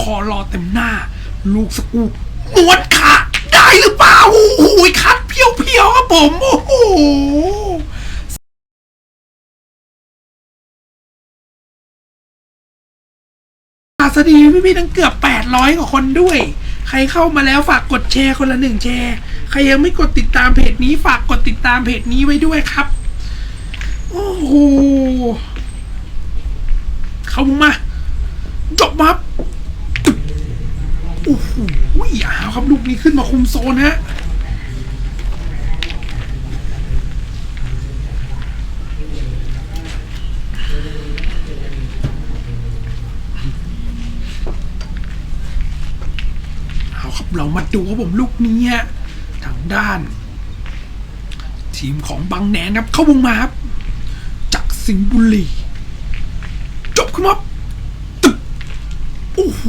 คอรอเต็มหน้า ลูกสกูนวดขาได้หรือเปล่าโอ้โหคัดเพียวๆครับผมโอ้โหสวัสดีพี่ๆทั้งเกือบ 800 กว่าคนด้วย ใครเข้ามาแล้วฝากกดแชร์คนละหนึ่งแชร์ ใครยังไม่กดติดตามเพจนี้ ฝากกดติดตามเพจนี้ไว้ด้วยครับ โอ้โห เข้ามาจบมา นี้ขึ้นมาคุมโซนฮะเอาครับเรามาดูครับผมลูกนี้ฮะทางด้าน ทีมของบางแหนครับเข้าวงมาครับจากสิงห์บุรีจบขึ้นมาตึก โอ้โห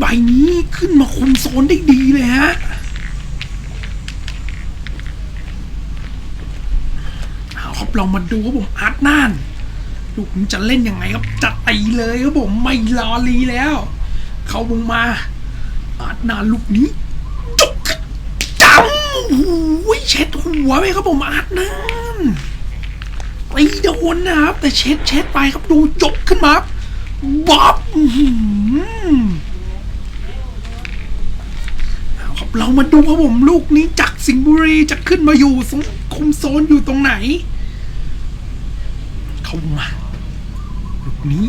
ใบนี้ขึ้นมาคุมโซนได้ดีเลยฮะเอาครับเรามาดูครับผมอาร์ตน่านลูกนี้จะเล่นยังไงครับจัดตีเลยครับผมไม่รอลีแล้ว เข้าวงมา อาดนานลูกนี้จุกจังโอ้ยเช็ดหัวไปครับผมอาดนานตีโดนนะครับแต่เช็ดเช็ดไปครับดูจกขึ้นมาบ๊อบ อื้อหือเอาครับเรามาดูครับผมลูกนี้จากสิงห์บุรีจะขึ้นมาอยู่สงคุมโซนอยู่ตรงไหน เข้ามาลูกนี้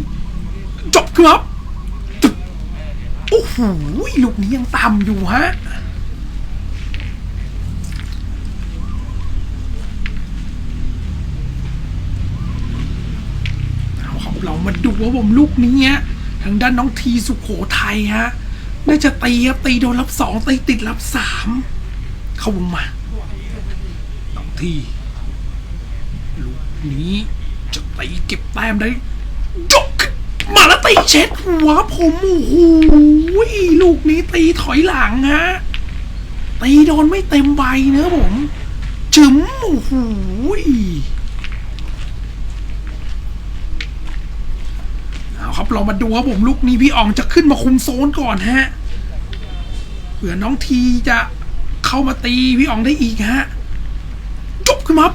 จบครับโอ้โหลูกนี้ยังต่ำอยู่ฮะ เรามาดูว่าผมลูกนี้ฮะทางด้านน้องทีสุขโขทัยฮะน่าจะตีครับตีโดนรับสองตีติดรับสามเข้าวงมาน้องทีลูกนี้จะตีเก็บแต้มได้ยกมาแล้วตีเช็ดหัวผมโอ้โหลูกนี้ตีถอยหลังฮะตีโดนไม่เต็มใบเนอะผมจึ๋มโอ้โห เอาครับเรามาดูครับผมลูกนี้พี่อ่องจะขึ้นมาคุมโซนก่อนฮะเผื่อน้องทีจะเข้ามาตีพี่อ่องได้อีกฮะจบขึ้นมา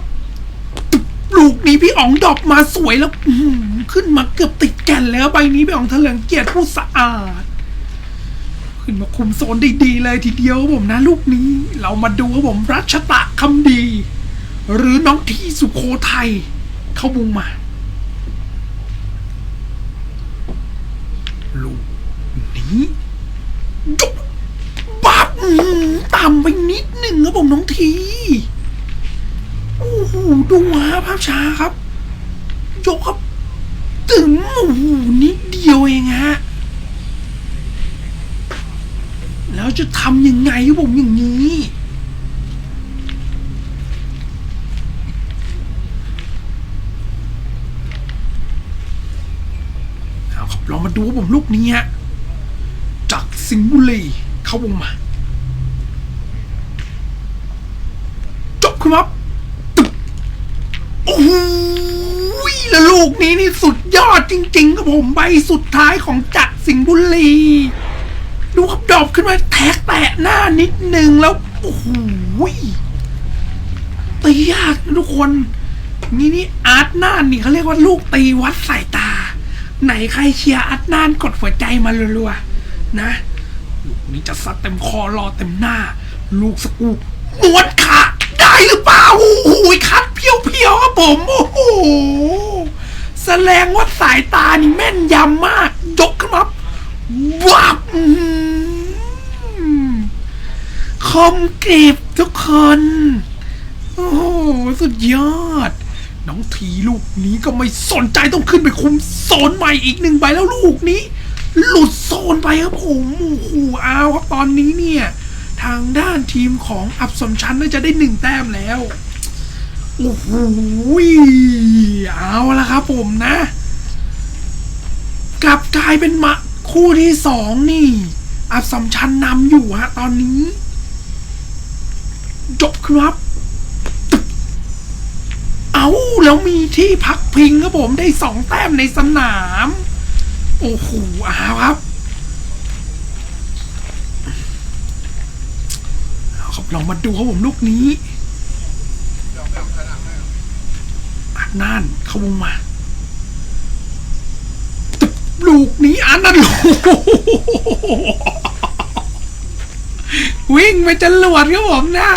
ลูกนี้พี่อ๋องดอปมาสวยแล้วขึ้นมาเกือบติดแก่นแล้วใบนี้พี่อ๋องเถลิงเกียรติผู้สะอาด ขึ้นมาคุมโซนได้ดีเลยทีเดียวครับผมนะ ลูกนี้ เรามาดูครับผมรัชตะคำดี หรือน้องทีสุโขทัยเข้าวงมา ลูก นี้ยกบับอื้อหือต่ำไปนิดหนึ่งครับผมน้องที โอ้โหดูฮะภาพช้าครับ ยกครับ ถึงโอ้โหนิดเดียวเองฮะ แล้วจะทำยังไงครับผมอย่างนี้เอาครับเรามาดูผมลูกนี้ฮะ จากสิงห์บุรีเข้าวงมา จบครับโอ้โหแล้วลูกนี้นี่สุดยอดจริงๆครับผมใบสุดท้ายของจักรสิงห์บุรี ดูครับดอปขึ้นมาแทกแตะหน้านิดนึงแล้วโอ้โหตียากนะทุกคน นี่นี่อาร์ตน่านนี่เขาเรียกว่าลูกตีวัดสายตา ไหนใครเชียร์อาร์ตน่านกดหัวใจมารัวๆ นะลูกนี้จะซัดเต็มคอรอเต็มหน้า ลูกสกูนวดขาได้หรือเปล่าโอ้โหคัดเพียวๆครับผมโอ้โหแสดงว่าสายตานี่แม่นยำมาก ยกขึ้นมาวับอื้อหือคมกริบทุกคน โอ้โหสุดยอด น้องทีลูกนี้ก็ไม่สนใจต้องขึ้นไปคุมโซนใหม่อีกหนึ่งใบแล้วลูกนี้ หลุดโซนไปครับผมโอ้โหเอาครับตอนนี้เนี่ย ทางด้านทีมของอับสมชันน่าจะได้หนึ่งแต้มแล้วโอ้โหเอาละครับผมนะ กลับกลายเป็นมาคู่ที่สองนี่ อับสมชันนำอยู่ฮะตอนนี้ จบครับ เอาแล้วมีที่พักพิงครับผมได้สองแต้มในสนาม โอ้โหอาครับครับลองมาดูครับผมลูกนี้อันนั่นเข้าวงมาตึลูกนี้อันนั่นโอวิ่งไปจรวดครับผมนะ